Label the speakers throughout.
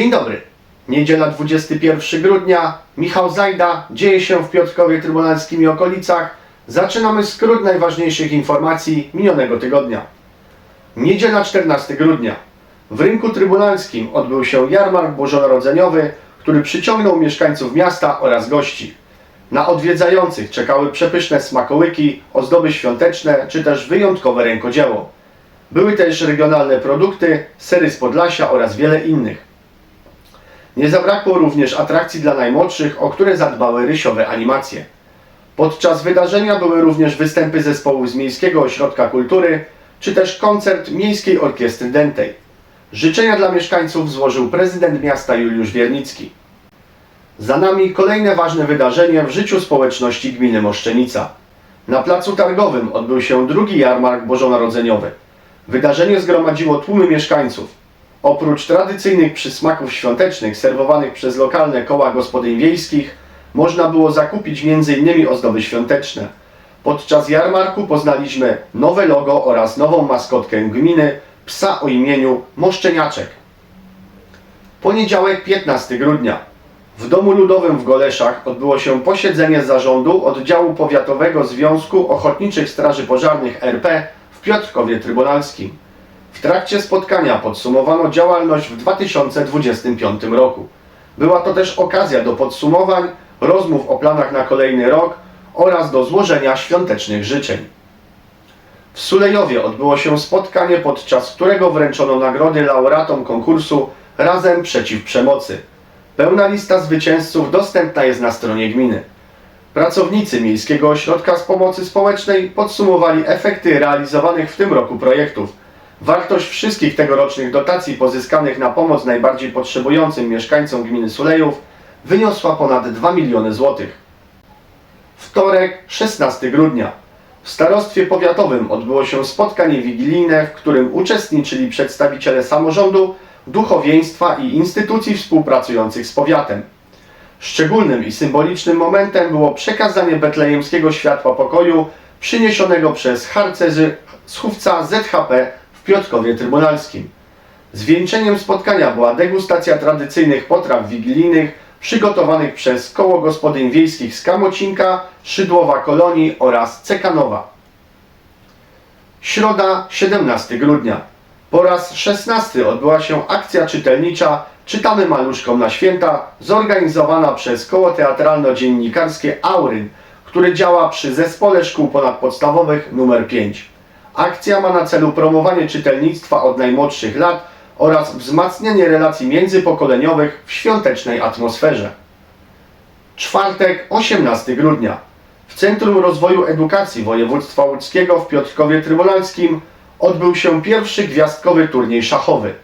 Speaker 1: Dzień dobry. Niedziela 21 grudnia. Michał Zajda. Dzieje się w Piotrkowie Trybunalskim i okolicach. Zaczynamy skrót najważniejszych informacji minionego tygodnia. Niedziela 14 grudnia. W rynku trybunalskim odbył się jarmark bożonarodzeniowy, który przyciągnął mieszkańców miasta oraz gości. Na odwiedzających czekały przepyszne smakołyki, ozdoby świąteczne czy też wyjątkowe rękodzieło. Były też regionalne produkty, sery z Podlasia oraz wiele innych. Nie zabrakło również atrakcji dla najmłodszych, o które zadbały rysiowe animacje. Podczas wydarzenia były również występy zespołów z Miejskiego Ośrodka Kultury, czy też koncert Miejskiej Orkiestry Dętej. Życzenia dla mieszkańców złożył prezydent miasta Juliusz Wiernicki. Za nami kolejne ważne wydarzenie w życiu społeczności gminy Moszczenica. Na placu targowym odbył się drugi jarmark bożonarodzeniowy. Wydarzenie zgromadziło tłumy mieszkańców. Oprócz tradycyjnych przysmaków świątecznych serwowanych przez lokalne koła gospodyń wiejskich, można było zakupić m.in. ozdoby świąteczne. Podczas jarmarku poznaliśmy nowe logo oraz nową maskotkę gminy, psa o imieniu Moszczeniaczek. Poniedziałek 15 grudnia. W Domu Ludowym w Goleszach odbyło się posiedzenie zarządu oddziału powiatowego Związku Ochotniczych Straży Pożarnych RP w Piotrkowie Trybunalskim. W trakcie spotkania podsumowano działalność w 2025 roku. Była to też okazja do podsumowań, rozmów o planach na kolejny rok oraz do złożenia świątecznych życzeń. W Sulejowie odbyło się spotkanie, podczas którego wręczono nagrody laureatom konkursu Razem przeciw przemocy. Pełna lista zwycięzców dostępna jest na stronie gminy. Pracownicy Miejskiego Ośrodka z Pomocy Społecznej podsumowali efekty realizowanych w tym roku projektów. Wartość wszystkich tegorocznych dotacji pozyskanych na pomoc najbardziej potrzebującym mieszkańcom gminy Sulejów wyniosła ponad 2 miliony złotych. Wtorek, 16 grudnia. W starostwie powiatowym odbyło się spotkanie wigilijne, w którym uczestniczyli przedstawiciele samorządu, duchowieństwa i instytucji współpracujących z powiatem. Szczególnym i symbolicznym momentem było przekazanie betlejemskiego światła pokoju przyniesionego przez harcerzy z ZHP w Piotrkowie Trybunalskim. Zwieńczeniem spotkania była degustacja tradycyjnych potraw wigilijnych przygotowanych przez Koło Gospodyń Wiejskich z Kamocinka, Szydłowa Kolonii oraz Cekanowa. Środa, 17 grudnia. Po raz 16 odbyła się akcja czytelnicza Czytamy maluszkom na święta, zorganizowana przez Koło Teatralno-Dziennikarskie Auryn, które działa przy Zespole Szkół Ponadpodstawowych nr 5. Akcja ma na celu promowanie czytelnictwa od najmłodszych lat oraz wzmacnianie relacji międzypokoleniowych w świątecznej atmosferze. Czwartek, 18 grudnia. W Centrum Rozwoju Edukacji Województwa Łódzkiego w Piotrkowie Trybunalskim odbył się pierwszy gwiazdkowy turniej szachowy.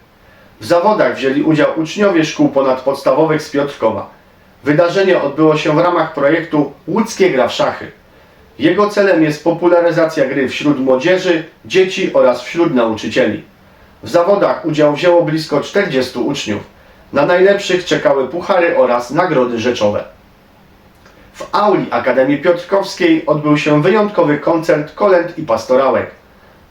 Speaker 1: W zawodach wzięli udział uczniowie szkół ponadpodstawowych z Piotrkowa. Wydarzenie odbyło się w ramach projektu Łódzkie gra w szachy. Jego celem jest popularyzacja gry wśród młodzieży, dzieci oraz wśród nauczycieli. W zawodach udział wzięło blisko 40 uczniów. Na najlepszych czekały puchary oraz nagrody rzeczowe. W auli Akademii Piotrkowskiej odbył się wyjątkowy koncert kolęd i pastorałek.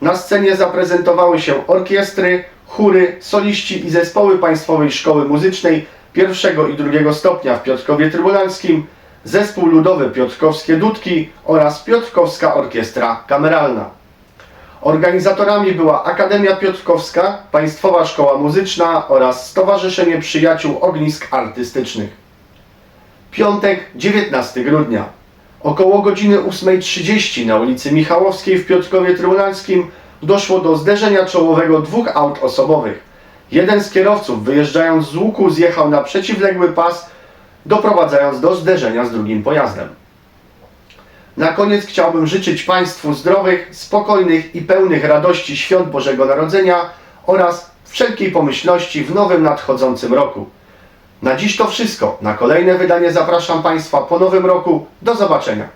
Speaker 1: Na scenie zaprezentowały się orkiestry, chóry, soliści i zespoły Państwowej Szkoły Muzycznej pierwszego i drugiego stopnia w Piotrkowie Trybunalskim, zespół ludowy Piotrkowskie Dudki oraz Piotrkowska Orkiestra Kameralna. Organizatorami była Akademia Piotrkowska, Państwowa Szkoła Muzyczna oraz Stowarzyszenie Przyjaciół Ognisk Artystycznych. Piątek, 19 grudnia. Około godziny 8.30 na ulicy Michałowskiej w Piotrkowie Trybunalskim doszło do zderzenia czołowego dwóch aut osobowych. Jeden z kierowców wyjeżdżając z łuku zjechał na przeciwległy pas, doprowadzając do zderzenia z drugim pojazdem. Na koniec chciałbym życzyć Państwu zdrowych, spokojnych i pełnych radości świąt Bożego Narodzenia oraz wszelkiej pomyślności w nowym nadchodzącym roku. Na dziś to wszystko. Na kolejne wydanie zapraszam Państwa po nowym roku. Do zobaczenia.